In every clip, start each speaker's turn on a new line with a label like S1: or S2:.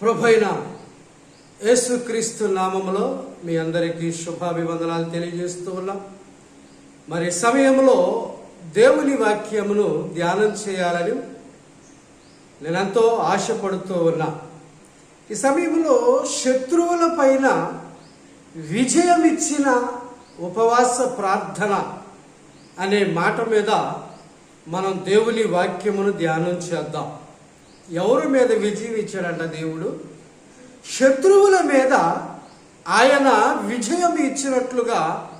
S1: ప్రభైన యేసుక్రీస్తు నామములో మీ అందరికీ శుభాభివందనాలు తెలియజేస్తూ ఉన్నాం. మరి సమయంలో దేవుని వాక్యమును ధ్యానం చేయాలని నేనెంతో ఆశపడుతూ ఉన్నా. ఈ సమయంలో శత్రువుల పైన విజయం ఇచ్చిన ఉపవాస ప్రార్థన అనే మాట మీద మనం దేవుని వాక్యమును ధ్యానం చేద్దాం. ఎవరి మీద విజయం ఇచ్చాడంట దేవుడు? శత్రువుల మీద ఆయన విజయం ఇచ్చినట్లుగా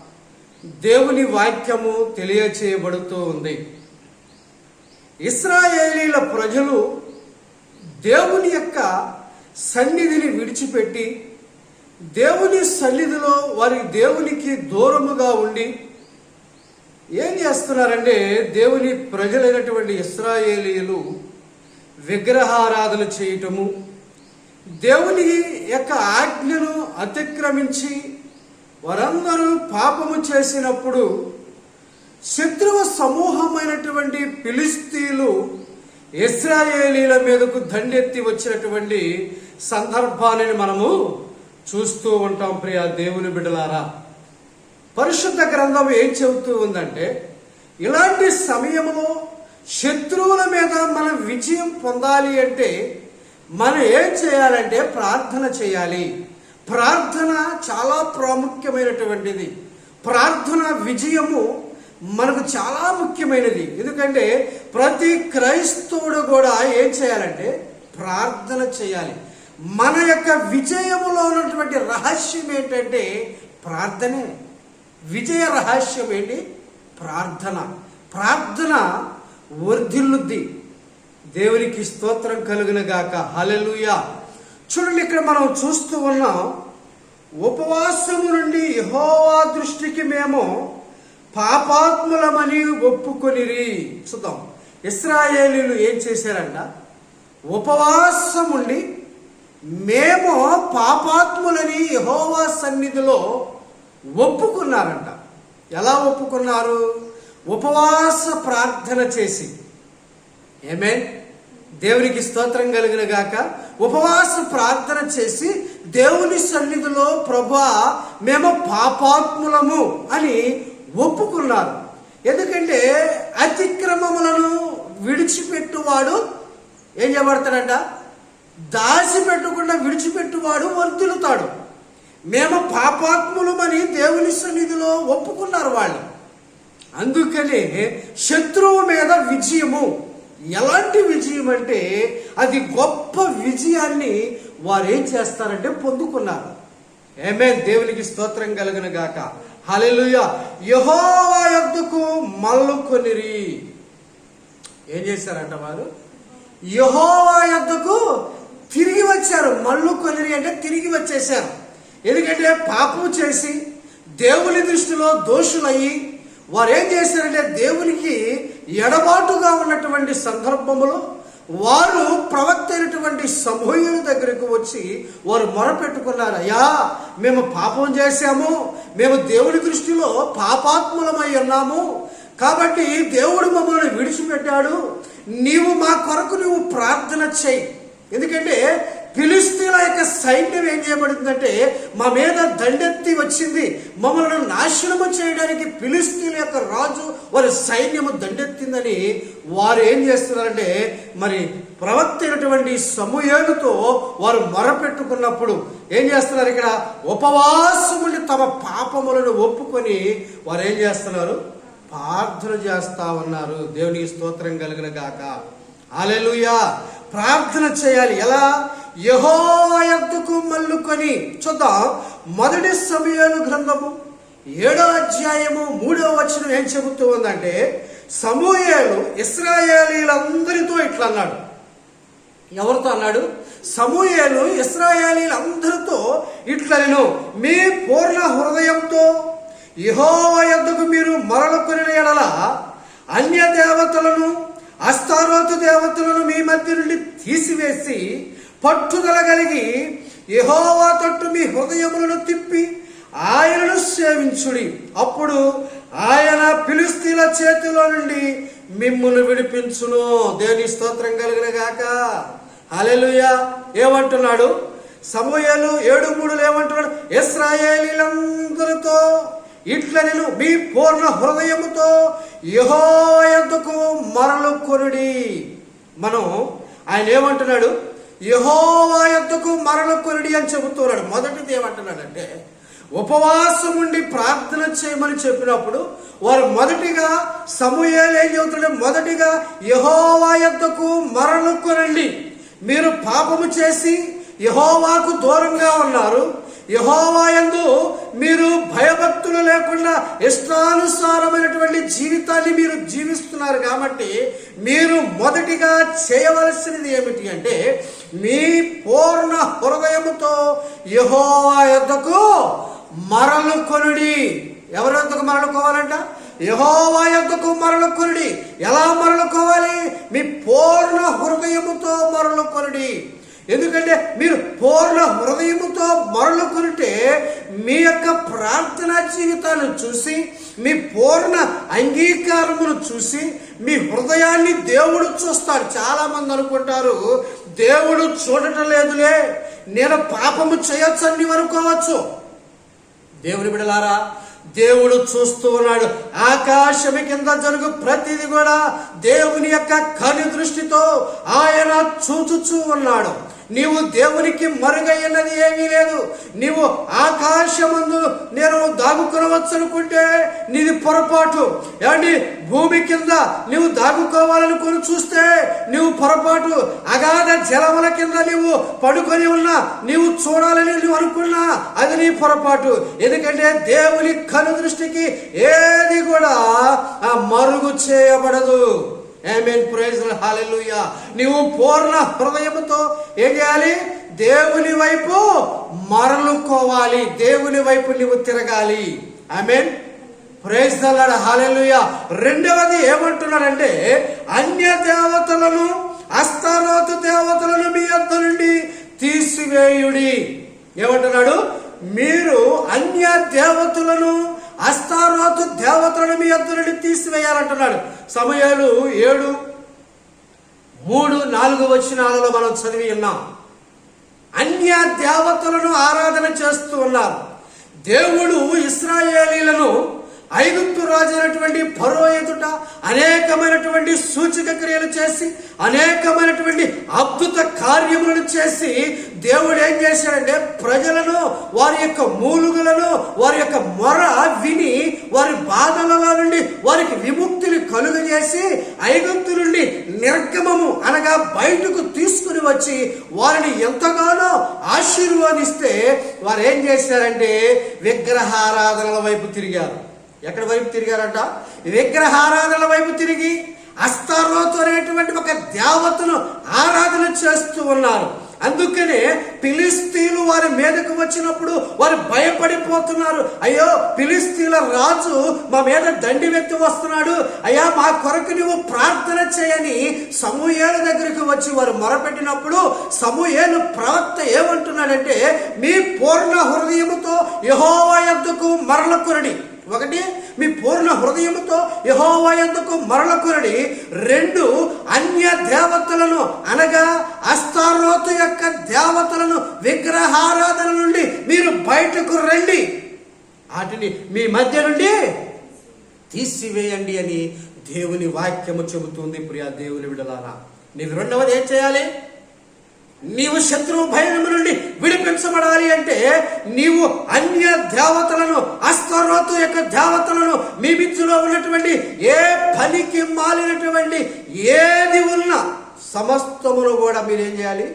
S1: దేవుని వాక్యము తెలియచేయబడుతూ ఉంది. ఇస్రాయేలీల ప్రజలు దేవుని యొక్క సన్నిధిని విడిచిపెట్టి దేవుని సన్నిధిలో వారి దేవునికి దూరముగా ఉండి ఏం చేస్తున్నారంటే దేవుని ప్రజలైనటువంటి ఇస్రాయేలీలు విగ్రహారాధన చేయటము దేవుని యొక్క ఆజ్ఞను అతిక్రమించి వారందరూ పాపము చేసినప్పుడు శత్రువు సమూహమైనటువంటి పిలిస్తీలు ఇస్రాయేలీల మీదకు దండెత్తి వచ్చినటువంటి సందర్భాన్ని మనము చూస్తూ ఉంటాం ప్రియా దేవుని బిడలారా పరిశుద్ధ గ్రంథం ఏం చెబుతూ ఉందంటే ఇలాంటి సమయంలో శత్రువుల మీద మనం విజయం పొందాలి అంటే మనం ఏం చేయాలంటే ప్రార్థన చేయాలి. ప్రార్థన చాలా ప్రాముఖ్యమైనటువంటిది. ప్రార్థన విజయము మనకు చాలా ముఖ్యమైనది. ఎందుకంటే ప్రతి క్రైస్తవుడు కూడా ఏం చేయాలంటే ప్రార్థన చేయాలి. మన యొక్క విజయములో ఉన్నటువంటి రహస్యం ఏంటంటే ప్రార్థనే. విజయ రహస్యం ఏంటి? ప్రార్థన. ప్రార్థన వర్ధిల్లుద్ది దేవునికి స్తోత్రం కలుగును గాక. హలెలుయా చూడండి ఇక్కడ మనం చూస్తూ ఉన్నాం ఉపవాసము నుండి యహోవా దృష్టికి మేము పాపాత్ములమని ఒప్పుకొనిరి. చూద్దాం. ఇస్రాయేలీలు ఏం చేశారంట? ఉపవాసం ఉండి మేము పాపాత్ములని యహోవా సన్నిధిలో ఒప్పుకున్నారంట. ఎలా ఒప్పుకున్నారు? ఉపవాస ప్రార్థన చేసి. ఏమే దేవునికి స్తోత్రం కలిగిన గాక ఉపవాస ప్రార్థన చేసి దేవుని సన్నిధిలో ప్రభా మేము పాపాత్ములము అని ఒప్పుకున్నారు. ఎందుకంటే అతిక్రమములను విడిచిపెట్టువాడు ఏం చేయబడతాడంట? దాచిపెట్టకుండా విడిచిపెట్టువాడు వర్తిల్లుతాడు మేము పాపాత్ములమని దేవుని సన్నిధిలో ఒప్పుకున్నారు వాళ్ళు. అందుకనే శత్రువు మీద విజయము. ఎలాంటి విజయం అంటే అది గొప్ప విజయాన్ని వారు ఏం చేస్తారంటే పొందుకున్నారు. ఏమే దేవునికి స్తోత్రం కలుగును గాక. హలెలుయ యహోవా యొద్దకు మల్లుకొనిరి ఏం చేశారంట వారు? యహోవా యొద్దకు తిరిగి వచ్చారు. మల్లుకొనిరి అంటే తిరిగి వచ్చేసారు ఎందుకంటే పాపం చేసి దేవుని దృష్టిలో దోషులయ్యి వారు ఏం చేశారంటే దేవునికి ఎడబాటుగా ఉన్నటువంటి సందర్భంలో వారు ప్రవక్త అయినటువంటి సమూహుల దగ్గరకు వచ్చి వారు మొరపెట్టుకున్నారు అయ్యా మేము పాపం చేశాము మేము దేవుడి దృష్టిలో పాపాత్ములమై ఉన్నాము కాబట్టి దేవుడు మమ్మల్ని విడిచిపెట్టాడు నీవు మా కొరకు నువ్వు ప్రార్థన చేయి. ఎందుకంటే ఫిలిస్తీన్ల యొక్క సైన్యం ఏం చేయబడిందంటే మా మీద దండెత్తి వచ్చింది. మమ్మల్ని నాశనము చేయడానికి ఫిలిస్తీన్ల యొక్క రాజు వారి సైన్యము దండెత్తిందని వారు ఏం చేస్తున్నారంటే మరి ప్రవక్త అయినటువంటి సమూహేలుతో వారు మొరపెట్టుకున్నప్పుడు ఏం చేస్తున్నారు ఇక్కడ? ఉపవాసముని తమ పాపములను ఒప్పుకొని వారు ఏం చేస్తున్నారు? ప్రార్థన చేస్తా ఉన్నారు. దేవునికి స్తోత్రం కలిగిన గాక. అలెలుయా ప్రార్థన చేయాలి. ఎలా? యహోవయద్దుకు మల్లుకొని చూద్దాం. మొదటి సమయాలు గ్రంథము ఏడో అధ్యాయము మూడో వచనం ఏం చెబుతూ ఉందంటే సమూహేలు ఇస్రాయేలీలందరితో ఇట్లా అన్నాడు. ఎవరితో అన్నాడు? సమూహేలు ఇస్రాయేలీలందరితో ఇట్లను మీ పూర్ణ హృదయంతో యహోవయద్దుకు మీరు మరలుకొని ఎడల అన్య దేవతలను అస్తారోతు దేవతలను మీ మధ్య నుండి తీసివేసి పట్టుదల కలిగి యహోవా తట్టు మీ హృదయములను తిప్పి ఆయనను సేవించుడి. అప్పుడు ఆయన పిలుస్తీల చేతిలో నుండి మిమ్మును విడిపించును. దేని స్తోత్రం కలిగిన గాక. అలెలుయా ఏమంటున్నాడు? సమూహలు ఏడు మూడులు ఏమంటున్నాడు? ఇస్రాయేలీలందరితో ఇట్ల నేను మీ పూర్ణ హృదయముతో యహోయద్దకు మరలు కొనుడి. మనం ఆయన ఏమంటున్నాడు? యహోవా యొద్దకు మరలు కొనుడి అని చెబుతున్నాడు. మొదటిది ఏమంటున్నాడంటే ఉపవాసం ఉండి ప్రార్థన చేయమని చెప్పినప్పుడు వారు మొదటిగా సమూహేలు ఏం చెబుతున్నాడు? మొదటిగా యహోవా యొద్దకు మరలు కొనండి మీరు పాపము చేసి యహోవాకు దూరంగా ఉన్నారు. యహోవా ఎందు మీరు భయభక్తులు లేకుండా ఇష్టానుసారమైనటువంటి జీవితాన్ని మీరు జీవిస్తున్నారు కాబట్టి మీరు మొదటిగా చేయవలసినది ఏమిటి అంటే మీ పూర్ణ హృదయముతో యహోవా యొద్దకు మరలు కొనుడి ఎవరి యొద్దకు మరలుకోవాలంట? యహోవా యొద్దకు మరలుకొనుడి. ఎలా మరలుకోవాలి? మీ పూర్ణ హృదయముతో మరలుకొనుడి. ఎందుకంటే మీరు పూర్ణ హృదయముతో మరలుకొనిటే మీ యొక్క ప్రార్థనా జీవితాన్ని చూసి మీ పూర్ణ అంగీకారమును చూసి మీ హృదయాన్ని దేవుడు చూస్తాడు చాలామంది అనుకుంటారు దేవుడు చూడటం లేదులే నేను పాపము చేయొచ్చని నీవు అనుకోవచ్చు. దేవుని బిడలారా దేవుడు చూస్తూ ఉన్నాడు. ఆకాశము కింద జరుగు ప్రతిది కూడా దేవుని యొక్క కని దృష్టితో ఆయన చూచుచూ ఉన్నాడు. నీవు దేవునికి మరుగైనది ఏమీ లేదు. నీవు ఆకాశమందు నేను దాగుకొనవచ్చు అనుకుంటే నీది పొరపాటు. ఏమండి? భూమి కింద నీవు దాగుకోవాలనుకొని చూస్తే నీవు పొరపాటు. అగాధ జలముల కింద నీవు పడుకొని ఉన్నా నీవు చూడాలని నువ్వు అనుకున్నా అది నీ పొరపాటు. ఎందుకంటే దేవుని కను దృష్టికి ఏది కూడా మరుగు చేయబడదు. ఆమేన్ ప్రైజ్ హల్లెలూయా నీవు పూర్ణ హృదయంతో ఏం చేయాలి? దేవుని వైపు మరలుకోవాలి. దేవుని వైపు నీవు తిరగాలి. ఆమేన్ ప్రైజ్ దల్లాడు హాలెలుయ రెండవది ఏమంటున్నాడంటే అన్య దేవతలను అస్తారోతు దేవతలను మీ యొద్ద నుండి తీసివేయుడి. ఏమంటున్నాడు? మీరు అన్య దేవతలను అస్తారోతు దేవతలను మీ అద్దరిని తీసివేయాలంటున్నాడు. సమయాలు ఏడు మూడు నాలుగు వచనాలలో మనం చదివి ఉన్నాం. అన్య దేవతలను ఆరాధన చేస్తూ ఉన్నారు. దేవుడు ఇస్రాయేలీలను ఐగుప్తు రాజు అయినటువంటి ఫరో ఎదుట అనేకమైనటువంటి సూచక క్రియలు చేసి అనేకమైనటువంటి అద్భుత కార్యములను చేసి దేవుడు ఏం చేశాడంటే ప్రజలను వారి యొక్క మూలుగులను వారి యొక్క మొర విని వారి బాధలలో నుండి వారికి విముక్తిని కలుగజేసి ఐగుప్తు నుండి నిర్గమము అనగా బయటకు తీసుకుని వచ్చి వారిని ఎంతగానో ఆశీర్వాదిస్తే వారు ఏం చేశారంటే విగ్రహారాధనల వైపు తిరిగారు. ఎక్కడ వైపు తిరిగారంట? విగ్రహారాధనల వైపు తిరిగి అస్తారోతు అనేటువంటి ఒక దేవతను ఆరాధన చేస్తూ ఉన్నారు. అందుకనే పిలిస్తీలు వారి మీదకు వచ్చినప్పుడు వారు భయపడిపోతున్నారు. అయ్యో పిలిస్తీల రాజు మా మీద దండి వెత్తి వస్తున్నాడు. అయ్యా మా కొరకు నువ్వు ప్రార్థన చేయని సమూహేల దగ్గరికి వచ్చి వారు మొరపెట్టినప్పుడు సమూహేలు ప్రవక్త ఏమంటున్నాడంటే మీ పూర్ణ హృదయముతో యహోవా మరల మరలకురడి ఒకటి మీ పూర్ణ హృదయముతో యహోవయందుకు యొద్దకు మరలకురడి రెండు అన్య దేవతలను అనగా అస్తారోతు యొక్క దేవతలను విగ్రహారాధన నుండి మీరు బయటకు రండి. వాటిని మీ మధ్య నుండి తీసివేయండి అని దేవుని వాక్యము చెబుతుంది. ప్రియా దేవుని విడలారా నీవు రెండవది ఏం చేయాలి? నీవు శత్రువు భయము నుండి విడిపించబడాలి అంటే నీవు అన్య దేవతలను అస్తరోతు యొక్క దేవతలను మీ మిచ్చులో ఉన్నటువంటి ఏ పనికి మాలినటువంటి ఏది ఉన్నా సమస్తమును కూడా మీరేం చేయాలి?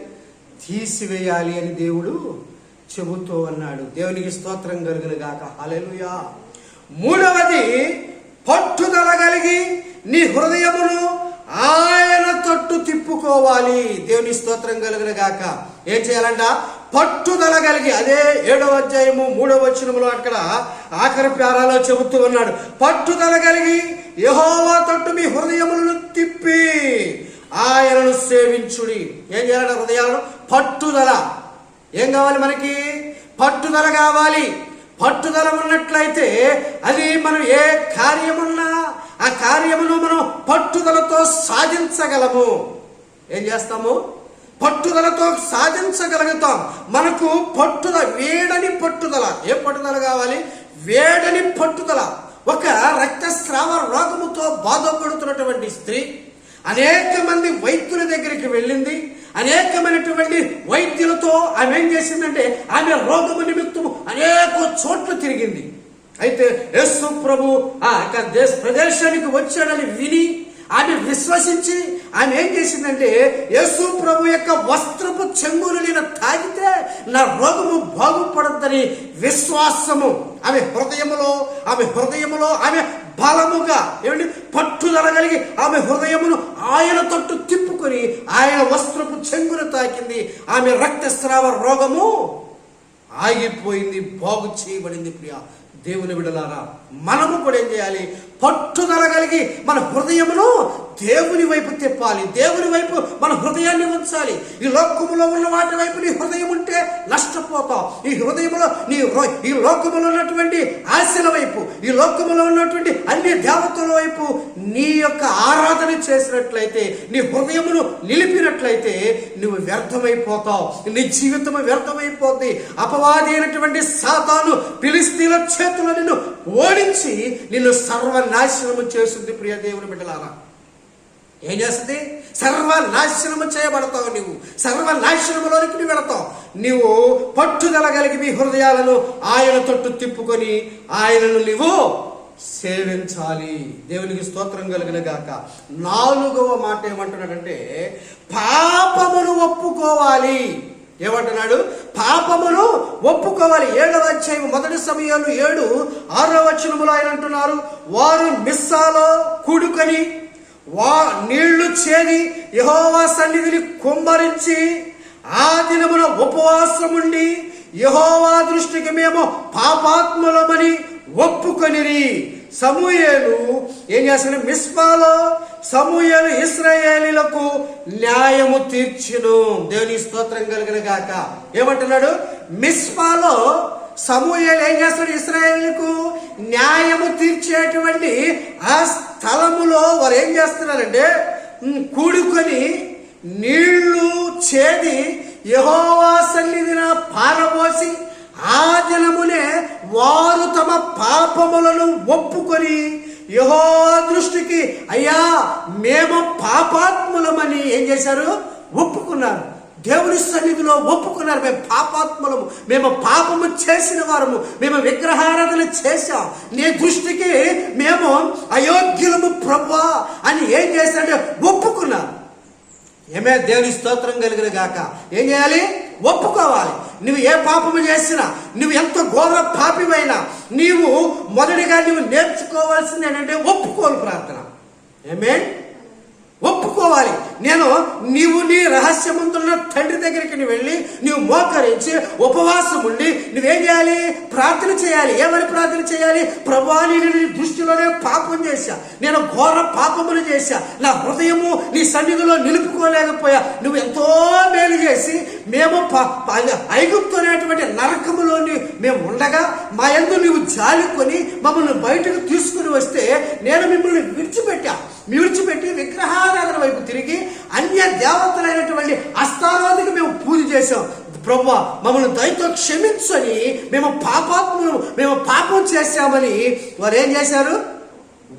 S1: తీసివేయాలి అని దేవుడు చెబుతూ అన్నాడు దేవునికి స్తోత్రం కలుగును గాక. మూడవది పట్టుదల కలిగి నీ హృదయమును ఆ తిప్పుకోవాలి. దేవుని స్తోత్రం కలుగును గాక. ఏం చేయాలంట? పట్టుదల కలిగి అదే ఏడవ అధ్యాయము మూడవ వచనములో అక్కడ ఆఖరి ప్యారాలో చెబుతూ ఉన్నాడు. పట్టుదల కలిగి యహోవా తట్టు మీ హృదయములను తిప్పి ఆయనను సేవించుడి. ఏం చేయాలంట హృదయాలను? పట్టుదల. ఏం కావాలి మనకి? పట్టుదల కావాలి. పట్టుదల ఉన్నట్లయితే అది మనం ఏ కార్యమున్నా ఆ కార్యమును మనం పట్టుదలతో సాధించగలము. ఏం చేస్తాము? పట్టుదలతో సాధించగలుగుతాం. మనకు పట్టుదల వేడని పట్టుదల. ఏ పట్టుదల కావాలి? వేడని పట్టుదల. ఒక రక్తస్రావ రోగముతో బాధపడుతున్నటువంటి స్త్రీ అనేక మంది వైద్యుల దగ్గరికి వెళ్ళింది. అనేకమైనటువంటి వైద్యులతో ఆమె ఏం చేసిందంటే ఆమె రోగము నిమిత్తము అనేక చోట్ల తిరిగింది. అయితే యేసు ప్రభు ఆ యొక్క దేశ ప్రదేశానికి వచ్చాడని విని ఆమె విశ్వసించి ఆమె ఏం చేసిందంటే యేసు ప్రభు యొక్క వస్త్రపు చెంగులు నేను తాగితే నా రోగము బాగుపడద్దని విశ్వాసము. ఆమె హృదయములో ఆమె హృదయములో ఆమె బలముగా ఏమండి పట్టుదల కలిగి ఆమె హృదయమును ఆయన తట్టు తిప్పుకొని ఆయన వస్త్రపు చెంగును తాకింది. ఆమె రక్తస్రావ రోగము ఆగిపోయింది బాగు చేయబడింది ప్రియా. దేవుని విడలారా మనము కూడా ఏం చేయాలి? పట్టుదల కలిగి మన హృదయమును దేవుని వైపు తిప్పాలి. దేవుని వైపు మన హృదయాన్ని ఉంచాలి. ఈ లోకములో ఉన్న వాటి వైపు నీ హృదయం ఉంటే నష్టపోతావు ఈ హృదయములో నీ ఈ లోకములో ఉన్నటువంటి ఆశల వైపు ఈ లోకములో ఉన్నటువంటి అన్ని దేవతల వైపు నీ యొక్క ఆరాధన చేసినట్లయితే నీ హృదయమును నిలిపినట్లయితే నువ్వు వ్యర్థమైపోతావు. నీ జీవితం వ్యర్థమైపోద్ది. అపవాది అయినటువంటి సాతాను పిలిస్తీలో చేతుల నిన్ను ఓడించి నిన్ను సర్వనాశనము చేస్తుంది ప్రియ దేవుని బిడ్డలారా. ఏం చేస్తుంది? సర్వనాశనము చేయబడతావు నీవు. సర్వనాశనములోనికి నువ్వు వెళతావు. నీవు పట్టుదల కలిగి మీ హృదయాలను ఆయన తొట్టు తిప్పుకొని ఆయనను నీవు సేవించాలి. దేవునికి స్తోత్రం కలిగిన గాక. నాలుగవ మాట ఏమంటున్నాడంటే పాపమును ఒప్పుకోవాలి. ఏమంటున్నాడు? పాపమును ఒప్పుకోవాలి. ఏడవ అధ్యాయం మొదటి సమయాలు ఏడు ఆరో వచనములో ఆయన అంటున్నారు వారు మిస్సాలో కూడుకొని వా నీళ్ళు చేరి యహోవా సన్నిధిని కుమ్మరించి ఆ దినమున ఉపవాసముండి యహోవా దృష్టికి మేము పాపాత్ములమని ఒప్పుకొనిరి. సమూయేలు ఏం చేస్తాడు? మిస్పాలో సమూయేలు ఇస్రాయేలీలకు న్యాయము తీర్చును. దేవుని స్తోత్రం కలిగిన గాక. ఏమంటున్నాడు? మిస్పాలో సమూహలు ఏం చేస్తాడు? ఇస్రాయేలీలకు న్యాయము తీర్చేటువంటి ఆ స్థలములో వారు ఏం చేస్తున్నారంటే కూడుకొని నీళ్ళు చేది యహోవా సన్నిధిన పారబోసి ఆ దినమునే వారు తమ పాపములను ఒప్పుకొని యహో దృష్టికి అయ్యా మేము పాపాత్ములమని ఏం చేశారు? ఒప్పుకున్నారు. దేవుని సన్నిధిలో ఒప్పుకున్నారు. మేము పాపాత్ములము. మేము పాపము చేసిన వారము. మేము విగ్రహారాధన చేశాం. నీ దృష్టికి మేము అయోగ్యులము ప్రభా అని ఏం చేశారంటే ఒప్పుకున్నారు. ఏమే దేవుని స్తోత్రం కలిగిన గాక? ఏం చేయాలి? ఒప్పుకోవాలి. నువ్వు ఏ పాపము చేసినా నువ్వు ఎంత ఘోర పాపివైనా నీవు మొదటిగా నువ్వు నేర్చుకోవాల్సింది ఏంటంటే ఒప్పుకోలు ప్రార్థన. ఏమే? ఒప్పుకోవాలి. నేను నీవు నీ రహస్యమంతున్న తండ్రి దగ్గరికి నువ్వు వెళ్ళి నీవు మోకరించి ఉపవాసం ఉండి నువ్వేం చేయాలి? ప్రార్థన చేయాలి. ఏమని ప్రార్థన చేయాలి? ప్రభా నేను నీ దృష్టిలోనే పాపం చేశా. నేను ఘోర పాపములు చేశా. నా హృదయము నీ సన్నిధిలో నిలుపుకోలేకపోయా. నువ్వు ఎంతో మేలు చేసి మేము ఐగుప్తు అనేటువంటి నరకములోని మేము ఉండగా మా ఎందు నువ్వు జాలుకొని మమ్మల్ని బయటకు తీసుకుని వస్తే నేను మిమ్మల్ని విడిచిపెట్టా. విడిచిపెట్టి విగ్రహారాధన వైపు తిరిగి అన్య దేవతలైనటువంటి అస్తారాధికి మేము పూజ చేశాం. ప్రభు మమ్మల్ని దయతో క్షమించని మేము పాపాత్మను మేము పాపం చేశామని వారు ఏం చేశారు?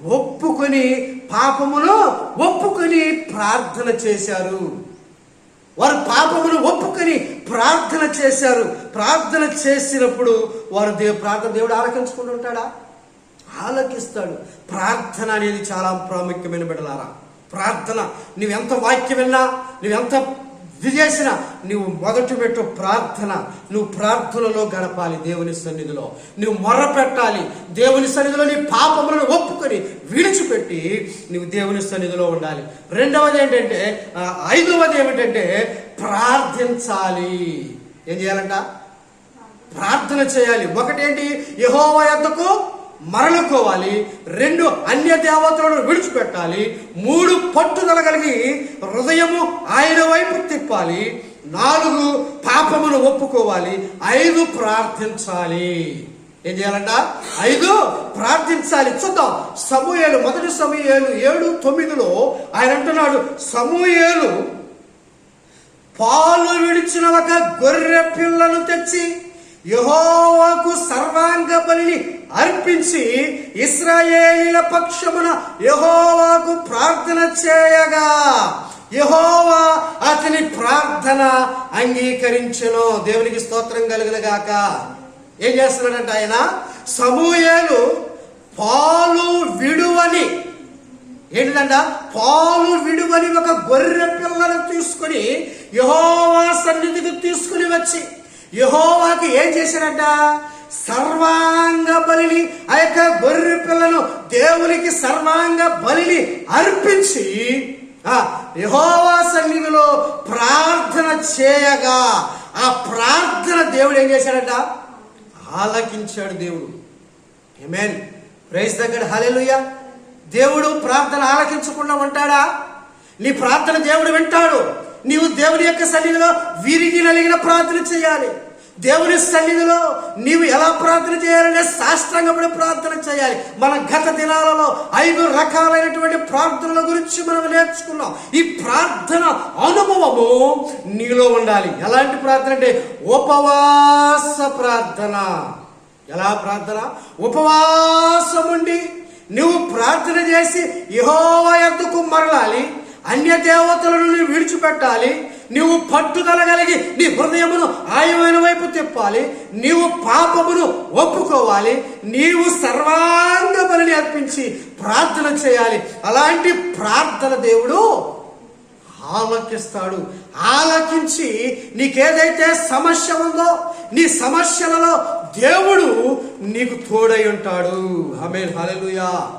S1: ఒప్పుకొని పాపమును ఒప్పుకొని ప్రార్థన చేశారు. వారు పాపమును ఒప్పుకొని ప్రార్థన చేశారు. ప్రార్థన చేసినప్పుడు వారు దేవు ప్రార్థన దేవుడు ఆలకించుకుంటుంటాడా ఆలకిస్తాడు. ప్రార్థన అనేది చాలా ప్రాముఖ్యమైన బిడలారా ప్రార్థన. నువ్వెంత వాక్యం విన్నా నువ్వెంత ఇది చేసిన నువ్వు మొదటి పెట్టు ప్రార్థన. నువ్వు ప్రార్థనలో గడపాలి దేవుని సన్నిధిలో. నువ్వు మొర్ర పెట్టాలి దేవుని సన్నిధిలో నీ పాపములను ఒప్పుకొని విడిచిపెట్టి నువ్వు దేవుని సన్నిధిలో ఉండాలి. రెండవది ఏంటంటే ఐదవది ఏమిటంటే ప్రార్థించాలి. ఏం చేయాలంట? ప్రార్థన చేయాలి. ఒకటేంటి? యహోవ యొద్దకు మరలుకోవాలి రెండు అన్య దేవతలను విడిచిపెట్టాలి మూడు పట్టుదల కలిగి హృదయము ఆయన వైపు తిప్పాలి నాలుగు పాపమును ఒప్పుకోవాలి ఐదు ప్రార్థించాలి. ఏం చేయాలంట? ఐదు ప్రార్థించాలి. చూద్దాం. సమూయేలు మొదటి సమూయేలు ఏడు తొమ్మిదిలో ఆయన అంటున్నాడు సమూయేలు పాలు విడిచిన ఒక గొర్రె పిల్లలు తెచ్చి యహోవాకు సర్వాంగ బలిని అర్పించి ఇస్రాయేలీల పక్షమున యహోవాకు ప్రార్థన చేయగా యహోవా అతని ప్రార్థన అంగీకరించను. దేవునికి స్తోత్రం కలుగును ఏం చేస్తున్నాడంట ఆయన? సమూయేలు పాలు విడువని ఏంటిదంట? పాలు విడువని ఒక గొర్రె పిల్లను తీసుకుని యహోవా సన్నిధికి తీసుకుని వచ్చి యహోవాకి ఏం చేశారట సర్వాంగ బలిని ఆ యొక్క గొర్రె పిల్లను దేవునికి సర్వాంగ బలిని అర్పించి ఆ యహోవా సన్నిధిలో ప్రార్థన చేయగా ఆ ప్రార్థన దేవుడు ఏం చేశాడంట? ఆలకించాడు దేవుడు. ఏమేన్ ప్రైజ్ దగ్గర హల్లెలూయా దేవుడు ప్రార్థన ఆలకించకుండా ఉంటాడా? నీ ప్రార్థన దేవుడు వింటాడు. నీవు దేవుని యొక్క సన్నిధిలో విరిగి నలిగిన ప్రార్థన చేయాలి. దేవుని సన్నిధిలో నీవు ఎలా ప్రార్థన చేయాలంటే శాస్త్రంగా ప్రార్థన చేయాలి. మన గత దినాలలో ఐదు రకాలైనటువంటి ప్రార్థనల గురించి మనం నేర్చుకున్నాం. ఈ ప్రార్థన అనుభవము నీలో ఉండాలి. ఎలాంటి ప్రార్థన అంటే ఉపవాస ప్రార్థన. ఎలా ప్రార్థన? ఉపవాసం ఉండి నువ్వు ప్రార్థన చేసి యహోవ ఎద్దుకు మరలాలి. అన్య దేవతలను నువ్వు విడిచిపెట్టాలి. నీవు పట్టుదల కలిగి నీ హృదయమును ఆయమైన వైపు తిప్పాలి. నీవు పాపమును ఒప్పుకోవాలి. నీవు సర్వాంగ బలిని అర్పించి ప్రార్థన చేయాలి. అలాంటి ప్రార్థన దేవుడు ఆలకిస్తాడు. ఆలకించి నీకేదైతే సమస్య ఉందో నీ సమస్యలలో దేవుడు నీకు తోడై ఉంటాడు. ఆమె హలలుయా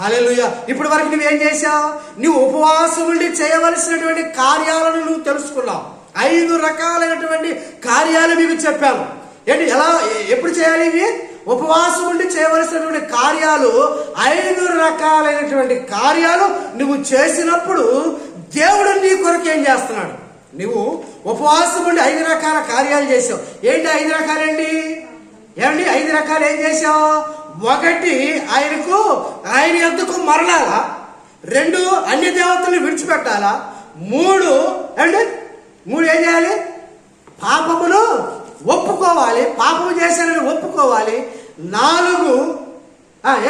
S1: హల్లెలూయా. ఇప్పటి వరకు నువ్వేం చేశావు? నువ్వు ఉపవాసముడి చేయవలసినటువంటి కార్యాలను నువ్వు తెలుసుకున్నావు. ఐదు రకాలైనటువంటి కార్యాలు మీకు చెప్పాను. ఏంటి? ఎలా ఎప్పుడు చేయాలి ఇవి? ఉపవాసం ఉండి చేయవలసినటువంటి కార్యాలు ఐదు రకాలైనటువంటి కార్యాలు నువ్వు చేసినప్పుడు దేవుడు నీ కొరకు ఏం చేస్తున్నాడు? నువ్వు ఉపవాసం ఉండి ఐదు రకాల కార్యాలు చేసావు ఏంటి ఐదు రకాలేంటి? ఏమండి? ఐదు రకాలు ఏం చేసావు ఒకటి ఆయనకు ఆయన ఎందుకు మరలాలా రెండు అన్ని దేవతలను విడిచిపెట్టాలా? మూడు అండి మూడు ఏం చేయాలి? పాపమును ఒప్పుకోవాలి. పాపము చేశానని ఒప్పుకోవాలి. నాలుగు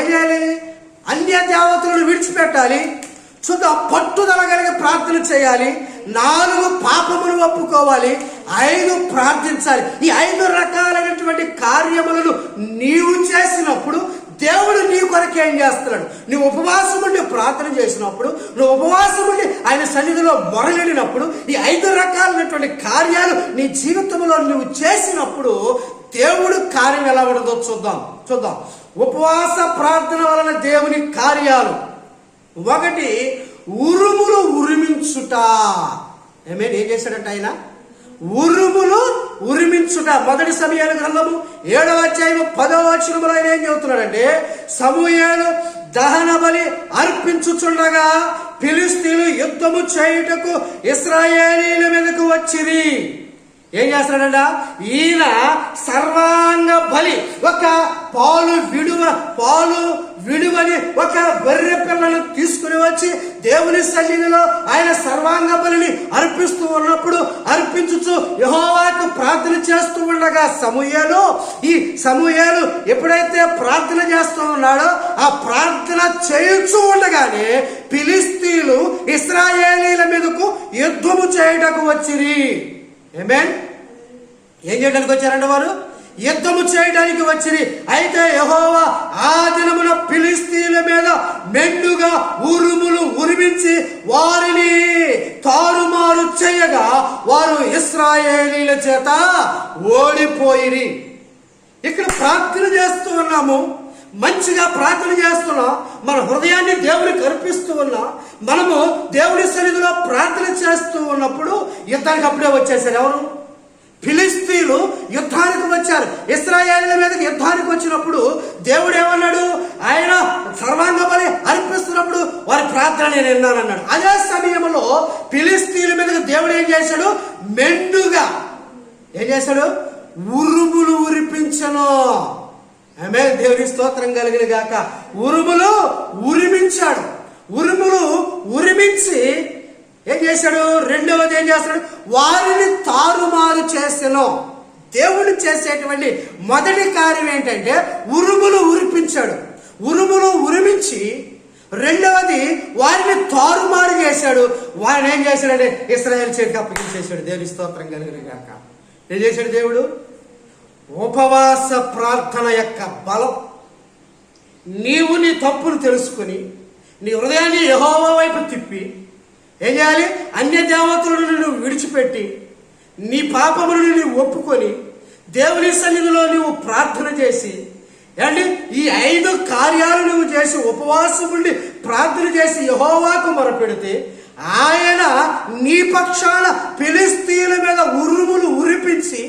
S1: ఏం చేయాలి? అన్య దేవతలను విడిచిపెట్టాలి. చూద్దాం పట్టుదల కలిగి ప్రార్థన చేయాలి. నాలుగు పాపమును ఒప్పుకోవాలి ఐదు ప్రార్థించాలి. ఈ ఐదు రకాలైనటువంటి కార్యములను నీవు చేసినప్పుడు దేవుడు నీ కొరకు ఏం చేస్తున్నాడు? నువ్వు ఉపవాసం ఉండి ప్రార్థన చేసినప్పుడు నువ్వు ఉపవాసం ఉండి ఆయన సన్నిధిలో మొరలిడినప్పుడు ఈ ఐదు రకాలైనటువంటి కార్యాలు నీ జీవితంలో నువ్వు చేసినప్పుడు దేవుడు కార్యం ఎలా ఉండదో చూద్దాం. చూద్దాం. ఉపవాస ప్రార్థన వలన దేవుని కార్యాలు. ఒకటి ఉరుములు ఉరిమించుట. ఏమేన్ ఏం చేశాడంట ఆయన? ఉరుములు ఉరిమించుట. మొదటి సమయాల గ్రంథము ఏడవ అధ్యాయము పదవ వచనములో ఆయన ఏం చెబుతున్నాడంటే సమూహాలు దహన బలి అర్పించుచుండగా ఫిలిస్తీన్లు యుద్ధము చేయుటకు ఇస్రాయేలీల మీదకు వచ్చిరి. ఏం చేస్తాడంట ఈయన సర్వాంగ బలి ఒక పాలు విడువ పాలు విడువని ఒక గొర్రె పిల్లను తీసుకుని వచ్చి దేవుని సన్నిధిలో ఆయన సర్వాంగ బలిని అర్పిస్తూ ఉన్నప్పుడు అర్పించుచు యహోవాకు ప్రార్థన చేస్తూ ఉండగా సమూహలు ఈ సమూహలు ఎప్పుడైతే ప్రార్థన చేస్తూ ఉన్నాడో ఆ ప్రార్థన చేయుచూ ఉండగానే ఫిలిస్తీన్లు ఇస్రాయేలీల మీదకు యుద్ధము చేయుటకు వచ్చిరి. ఏమేన్ ఏం చేయడానికి వచ్చారంట వారు? యుద్ధము చేయడానికి వచ్చింది అయితే యహోవా ఆ దినమున ఫిలిస్తీన్ల మీద మెండుగా ఉరుములు ఉరిమించి వారిని తారుమారు చేయగా వారు ఇస్రాయేలీల చేత ఓడిపోయిరి. ఇక్కడ ప్రార్థన చేస్తూ ఉన్నాము. మంచిగా ప్రార్థన చేస్తున్నా మన హృదయాన్ని దేవునికి అర్పిస్తూ ఉన్నాం మనము దేవుని సన్నిధిలో ప్రార్థన చేస్తూ ఉన్నప్పుడు యుద్ధానికి అప్పుడే వచ్చేసారు ఎవరు? ఫిలిస్తీన్లు యుద్ధానికి వచ్చారు. ఇస్రాయేళ్ళ మీదకి యుద్ధానికి వచ్చినప్పుడు దేవుడు ఏమన్నాడు? ఆయన సర్వాంగ బలి అర్పిస్తున్నప్పుడు వారి ప్రార్థన నేను విన్నానన్నాడు. అదే సమయంలో ఫిలిస్తీన్ల మీదకి దేవుడు ఏం చేశాడు? మెండుగా ఏం చేశాడు? ఉరుములు ఉరిపించను. ఆమె దేవుని స్తోత్రం కలిగిన గాక. ఉరుములు ఉరిమించాడు. ఉరుములు ఉరిమించి ఏం చేశాడు? రెండవది ఏం చేస్తాడు వారిని తారుమారు చేసెను. దేవుడు చేసేటువంటి మొదటి కార్యం ఏంటంటే ఉరుములు ఉరిపించాడు. ఉరుములు ఉరిమించి రెండవది వారిని తారుమారు చేశాడు. వారిని ఏం చేశాడంటే ఇస్రాయల్ చేతికి అప్పగించేశాడు. దేవుని స్తోత్రం కలిగిన గాక. ఏం చేశాడు దేవుడు? ఉపవాస ప్రార్థన యొక్క బలం నీవు నీ తప్పును తెలుసుకుని నీ హృదయాన్ని యహోవా వైపు తిప్పి ఏం చేయాలి? అన్య దేవతలను నువ్వు విడిచిపెట్టి నీ పాపములను నీవు ఒప్పుకొని దేవుని సన్నిధిలో నువ్వు ప్రార్థన చేసి ఏమండి? ఈ ఐదు కార్యాలు నువ్వు చేసి ఉపవాసం ఉండి ప్రార్థన చేసి యహోవాకు మొరపెడితే ఆయన నీ పక్షాన ఫిలిస్తీన్ల మీద ఉరుములు ఉరిపించి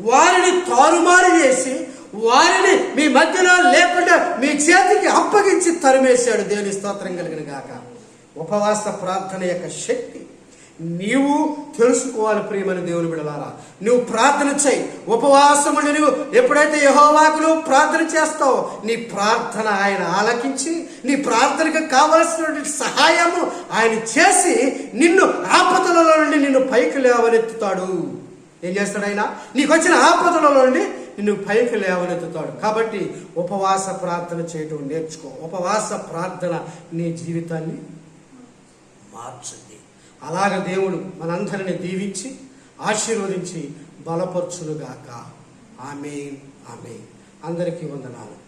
S1: వారిని తారుమారు చేసి వారిని మీ మధ్యలో లేకుండా మీ చేతికి అప్పగించి తరిమేశాడు దేవుని స్తోత్రం కలిగిన గాక. ఉపవాస ప్రార్థన యొక్క శక్తి. నీవు తెలుసుకోవాలి ప్రియమని దేవుని బిడలారా. నువ్వు ప్రార్థన చేయి. ఉపవాసము నువ్వు ఎప్పుడైతే యహోవాకులు ప్రార్థన చేస్తావో నీ ప్రార్థన ఆయన ఆలకించి నీ ప్రార్థనకు కావలసినటువంటి సహాయము ఆయన చేసి నిన్ను ఆపదలలో నుండి నిన్ను పైకి లేవనెత్తుతాడు. ఏం చేస్తాడు ఆయన? నీకు వచ్చిన ఆపదలలో నుండి నిన్ను పైకి లేవనెత్తుతాడు. కాబట్టి ఉపవాస ప్రార్థన చేయటం నేర్చుకో. ఉపవాస ప్రార్థన నీ జీవితాన్ని మార్చుంది. అలాగ దేవుడు మనందరిని దీవించి ఆశీర్వదించి బలపరచునుగాక. ఆమె ఆమె అందరికీ వందనాలు.